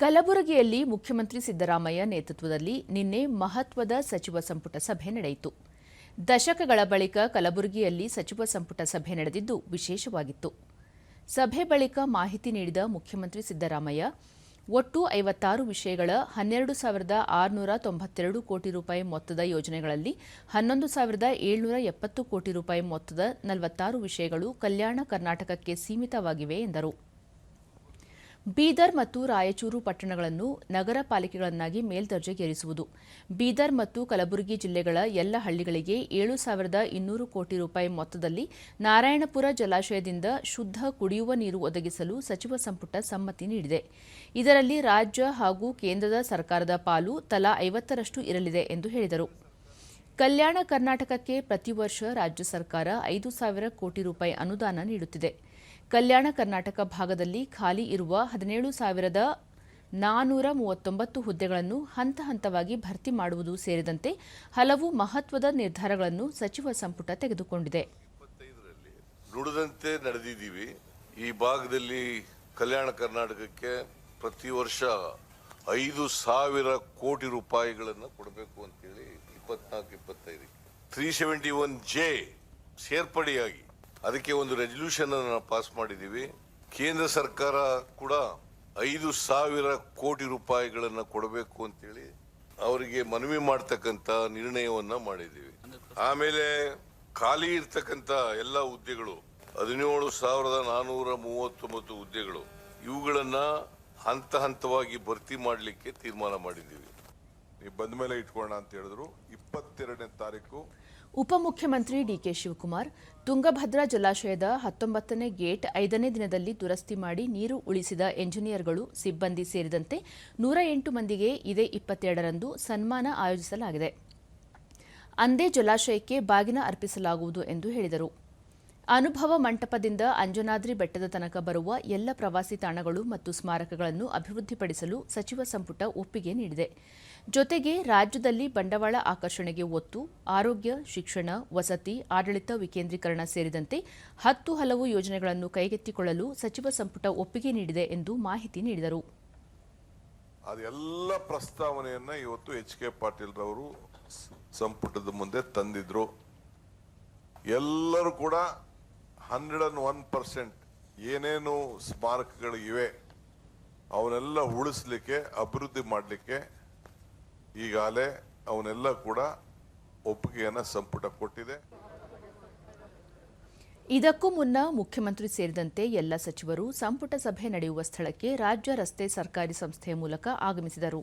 ಕಲಬುರಗಿಯಲ್ಲಿ ಮುಖ್ಯಮಂತ್ರಿ ಸಿದ್ದರಾಮಯ್ಯ ನೇತೃತ್ವದಲ್ಲಿ ನಿನ್ನೆ ಮಹತ್ವದ ಸಚಿವ ಸಂಪುಟ ಸಭೆ ನಡೆಯಿತು. ದಶಕಗಳ ಬಳಿಕ ಕಲಬುರಗಿಯಲ್ಲಿ ಸಚಿವ ಸಂಪುಟ ಸಭೆ ನಡೆದಿದ್ದು ವಿಶೇಷವಾಗಿತ್ತು. ಸಭೆ ಬಳಿಕ ಮಾಹಿತಿ ನೀಡಿದ ಮುಖ್ಯಮಂತ್ರಿ ಸಿದ್ದರಾಮಯ್ಯ, ಒಟ್ಟು ಐವತ್ತಾರು ವಿಷಯಗಳ ಹನ್ನೆರಡು ಸಾವಿರದ ಆರುನೂರ ತೊಂಬತ್ತೆರಡು ಕೋಟಿ ರೂಪಾಯಿ ಮೊತ್ತದ ಯೋಜನೆಗಳಲ್ಲಿ ಹನ್ನೊಂದು ಸಾವಿರದ ಏಳ್ನೂರ ಎಪ್ಪತ್ತು ಕೋಟಿ ರೂಪಾಯಿ ಮೊತ್ತದ ನಲವತ್ತಾರು ವಿಷಯಗಳು ಕಲ್ಯಾಣ ಕರ್ನಾಟಕಕ್ಕೆ ಸೀಮಿತವಾಗಿವೆ ಎಂದರು. ಬೀದರ್ ಮತ್ತು ರಾಯಚೂರು ಪಟ್ಟಣಗಳನ್ನು ನಗರ ಪಾಲಿಕೆಗಳನ್ನಾಗಿ ಮೇಲ್ದರ್ಜೆಗೇರಿಸುವುದು. ಬೀದರ್ ಮತ್ತು ಕಲಬುರಗಿ ಜಿಲ್ಲೆಗಳ ಎಲ್ಲ ಹಳ್ಳಿಗಳಿಗೆ ಏಳು ಸಾವಿರದ ಇನ್ನೂರು ಕೋಟಿ ರೂಪಾಯಿ ಮೊತ್ತದಲ್ಲಿ ನಾರಾಯಣಪುರ ಜಲಾಶಯದಿಂದ ಶುದ್ಧ ಕುಡಿಯುವ ನೀರು ಒದಗಿಸಲು ಸಚಿವ ಸಂಪುಟ ಸಮ್ಮತಿ ನೀಡಿದೆ. ಇದರಲ್ಲಿ ರಾಜ್ಯ ಹಾಗೂ ಕೇಂದ್ರದ ಸರ್ಕಾರದ ಪಾಲು ತಲಾ ಐವತ್ತರಷ್ಟು ಇರಲಿದೆ ಎಂದು ಹೇಳಿದರು. ಕಲ್ಯಾಣ ಕರ್ನಾಟಕಕ್ಕೆ ಪ್ರತಿ ವರ್ಷ ರಾಜ್ಯ ಸರ್ಕಾರ ಐದು ಸಾವಿರ ಕೋಟಿ ರೂಪಾಯಿ ಅನುದಾನ ನೀಡುತ್ತಿದೆ. ಕಲ್ಯಾಣ ಕರ್ನಾಟಕ ಭಾಗದಲ್ಲಿ ಖಾಲಿ ಇರುವ ಹದಿನೇಳು ಸಾವಿರದ ನಾನೂರ ಮೂವತ್ತೊಂಬತ್ತು ಹುದ್ದೆಗಳನ್ನು ಹಂತ ಹಂತವಾಗಿ ಭರ್ತಿ ಮಾಡುವುದು ಸೇರಿದಂತೆ ಹಲವು ಮಹತ್ವದ ನಿರ್ಧಾರಗಳನ್ನು ಸಚಿವ ಸಂಪುಟ ತೆಗೆದುಕೊಂಡಿದೆ. ನುಡಿದಂತೆ ನಡೆದಿದ್ದೀವಿ. ಈ ಭಾಗದಲ್ಲಿ ಕಲ್ಯಾಣ ಕರ್ನಾಟಕಕ್ಕೆ ಪ್ರತಿ ವರ್ಷ ಐದು ಸಾವಿರ ಕೋಟಿ ರೂಪಾಯಿಗಳನ್ನು ಕೊಡಬೇಕು ಅಂತೇಳಿ ಇಪ್ಪತ್ನಾಲ್ಕು, ಇಪ್ಪತ್ತೈದಕ್ಕೆ. ತ್ರೀ ಸೆವೆಂಟಿ ಒನ್ ಜೆ ಸೇರ್ಪಡೆಯಾಗಿ ಅದಕ್ಕೆ ಒಂದು ರೆಸಲ್ಯೂಷನ್ ಅನ್ನು ಪಾಸ್ ಮಾಡಿದ್ದೀವಿ ಕೇಂದ್ರ ಸರ್ಕಾರ ಕೂಡ ಐದು ಸಾವಿರ ಕೋಟಿ ರೂಪಾಯಿಗಳನ್ನು ಕೊಡಬೇಕು ಅಂತೇಳಿ ಅವರಿಗೆ ಮನವಿ ಮಾಡತಕ್ಕಂತ ನಿರ್ಣಯವನ್ನ ಮಾಡಿದ್ದೀವಿ ಆಮೇಲೆ ಖಾಲಿ ಇರ್ತಕ್ಕಂತ ಎಲ್ಲ ಹುದ್ದೆಗಳು, ಹದಿನೇಳು ಸಾವಿರದ ನಾನೂರ ಮೂವತ್ತೊಂಬತ್ತು ಹುದ್ದೆಗಳು, ಇವುಗಳನ್ನ ಹಂತ ಹಂತವಾಗಿ ಭರ್ತಿ ಮಾಡಲಿಕ್ಕೆ ತೀರ್ಮಾನ ಮಾಡಿದ್ದೀವಿ ನೀವು ಮೇಲೆ ಅಂತ ಹೇಳಿದ್ರು. ಇಪ್ಪತ್ತೆರಡನೇ ತಾರೀಕು. ಉಪಮುಖ್ಯಮಂತ್ರಿ ಡಿಕೆ ಶಿವಕುಮಾರ್ ತುಂಗಭದ್ರಾ ಜಲಾಶಯದ ಹತ್ತೊಂಬತ್ತನೇ ಗೇಟ್ ಐದನೇ ದಿನದಲ್ಲಿ ದುರಸ್ತಿ ಮಾಡಿ ನೀರು ಉಳಿಸಿದ ಎಂಜಿನಿಯರ್ಗಳು, ಸಿಬ್ಬಂದಿ ಸೇರಿದಂತೆ ನೂರ ಎಂಟು ಮಂದಿಗೆ ಇದೇ ಇಪ್ಪತ್ತೆರಡರಂದು ಸನ್ಮಾನ ಆಯೋಜಿಸಲಾಗಿದೆ. ಅಂದೇ ಜಲಾಶಯಕ್ಕೆ ಬಾಗಿನ ಅರ್ಪಿಸಲಾಗುವುದು ಎಂದು ಹೇಳಿದರು. ಅನುಭವ ಮಂಟಪದಿಂದ ಅಂಜನಾದ್ರಿ ಬೆಟ್ಟದ ತನಕ ಬರುವ ಎಲ್ಲ ಪ್ರವಾಸಿ ತಾಣಗಳು ಮತ್ತು ಸ್ಮಾರಕಗಳನ್ನು ಅಭಿವೃದ್ಧಿಪಡಿಸಲು ಸಚಿವ ಸಂಪುಟ ಒಪ್ಪಿಗೆ ನೀಡಿದೆ. ಜೊತೆಗೆ ರಾಜ್ಯದಲ್ಲಿ ಬಂಡವಾಳ ಆಕರ್ಷಣೆಗೆ ಒತ್ತು, ಆರೋಗ್ಯ, ಶಿಕ್ಷಣ, ವಸತಿ, ಆಡಳಿತ ವಿಕೇಂದ್ರೀಕರಣ ಸೇರಿದಂತೆ ಹತ್ತು ಹಲವು ಯೋಜನೆಗಳನ್ನು ಕೈಗೆತ್ತಿಕೊಳ್ಳಲು ಸಚಿವ ಸಂಪುಟ ಒಪ್ಪಿಗೆ ನೀಡಿದೆ ಎಂದು ಮಾಹಿತಿ ನೀಡಿದರು. ಅದೆಲ್ಲ ಪ್ರಸ್ತಾವನೆಯನ್ನ ಇವತ್ತು ಎಚ್ ಕೆ ಪಾಟೀಲ್ ಸಂಪುಟದ ಮುಂದೆ ತಂದಿದ್ರು. ಎಲ್ಲರೂ ಕೂಡ ಹಂಡ್ರೆಡ್ ಅಂಡ್ ಒನ್ ಪರ್ಸೆಂಟ್ ಏನೇನು ಸ್ಮಾರಕಗಳಿವೆ ಅವನ್ನೆಲ್ಲ ಉಳಿಸ್ಲಿಕ್ಕೆ, ಅಭಿವೃದ್ಧಿ ಮಾಡಲಿಕ್ಕೆ ಈಗಾಗಲೇ ಅವನ್ನೆಲ್ಲ ಕೂಡ ಒಪ್ಪಿಗೆಯನ್ನು ಸಂಪುಟ ಕೊಟ್ಟಿದೆ. ಇದಕ್ಕೂ ಮುನ್ನ ಮುಖ್ಯಮಂತ್ರಿ ಸೇರಿದಂತೆ ಎಲ್ಲ ಸಚಿವರು ಸಂಪುಟ ಸಭೆ ನಡೆಯುವ ಸ್ಥಳಕ್ಕೆ ರಾಜ್ಯ ರಸ್ತೆ ಸರ್ಕಾರಿ ಸಂಸ್ಥೆಯ ಮೂಲಕ ಆಗಮಿಸಿದರು.